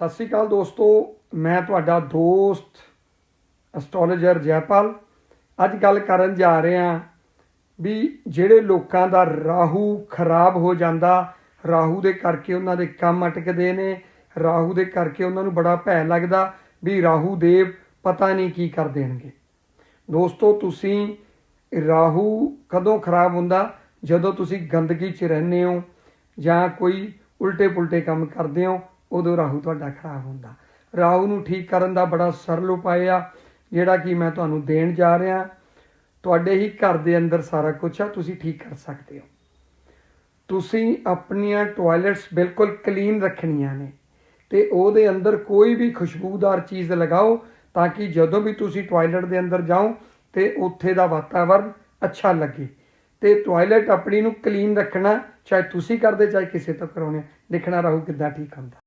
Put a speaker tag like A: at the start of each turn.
A: ਸਤਿ ਸ਼੍ਰੀ ਅਕਾਲ ਦੋਸਤੋ, ਮੈਂ ਤੁਹਾਡਾ ਦੋਸਤ ਐਸਟ੍ਰੋਲੋਜਰ ਜੈਪਾਲ। ਅੱਜ ਗੱਲ ਕਰਨ ਜਾ ਰਹੇ ਹਾਂ ਵੀ ਜਿਹੜੇ ਲੋਕਾਂ ਦਾ ਰਾਹੂ ਖਰਾਬ ਹੋ ਜਾਂਦਾ, ਰਾਹੂ ਦੇ ਕਰਕੇ ਉਹਨਾਂ ਦੇ ਕੰਮ ਅਟਕਦੇ ਨੇ, ਰਾਹੂ ਦੇ ਕਰਕੇ ਉਹਨਾਂ ਨੂੰ ਬੜਾ ਭੈ ਲੱਗਦਾ ਵੀ ਰਾਹੂ ਦੇਵ ਪਤਾ ਨਹੀਂ ਕੀ ਕਰ ਦੇਣਗੇ। ਦੋਸਤੋ, ਤੁਸੀਂ ਰਾਹੂ ਕਦੋਂ ਖਰਾਬ ਹੁੰਦਾ? ਜਦੋਂ ਤੁਸੀਂ ਗੰਦਗੀ 'ਚ ਰਹਿੰਦੇ ਹੋ ਜਾਂ ਕੋਈ ਉਲਟੇ ਪੁਲਟੇ ਕੰਮ ਕਰਦੇ ਹੋ? ਉਦੋਂ ਰਾਹੂ ਤੁਹਾਡਾ ਖਰਾਬ ਹੁੰਦਾ। ਰਾਹੂ ਨੂੰ ਠੀਕ ਕਰਨ ਦਾ ਬੜਾ ਸਰਲ ਉਪਾਅ ਆ, ਜਿਹੜਾ ਕਿ ਮੈਂ ਤੁਹਾਨੂੰ ਦੇਣ ਜਾ ਰਿਹਾ। ਤੁਹਾਡੇ ਹੀ ਘਰ ਦੇ ਅੰਦਰ ਸਾਰਾ ਕੁਝ ਆ, ਤੁਸੀਂ ਠੀਕ ਕਰ ਸਕਦੇ ਹੋ। ਤੁਸੀਂ ਆਪਣੀਆਂ ਟਾਇਲਟਸ ਬਿਲਕੁਲ ਕਲੀਨ ਰੱਖਣੀਆਂ ਨੇ ਤੇ ਉਹਦੇ ਅੰਦਰ ਕੋਈ ਵੀ ਖੁਸ਼ਬੂਦਾਰ ਚੀਜ਼ ਲਗਾਓ ਤਾਂ ਕਿ ਜਦੋਂ ਵੀ ਤੁਸੀਂ ਟਾਇਲਟ ਦੇ ਅੰਦਰ ਜਾਓ ਤੇ ਉੱਥੇ ਦਾ ਵਾਤਾਵਰਨ ਅੱਛਾ ਲੱਗੇ। ਤੇ ਟਾਇਲਟ ਆਪਣੀ ਨੂੰ ਕਲੀਨ ਰੱਖਣਾ, ਚਾਹੇ ਤੁਸੀਂ ਕਰਦੇ, ਚਾਹੇ ਕਿਸੇ ਤੋਂ ਕਰਾਉਣੇ ਦੇਖਣਾ ਰਹੂ ਕਿੱਦਾਂ ਠੀਕ ਹੁੰਦਾ।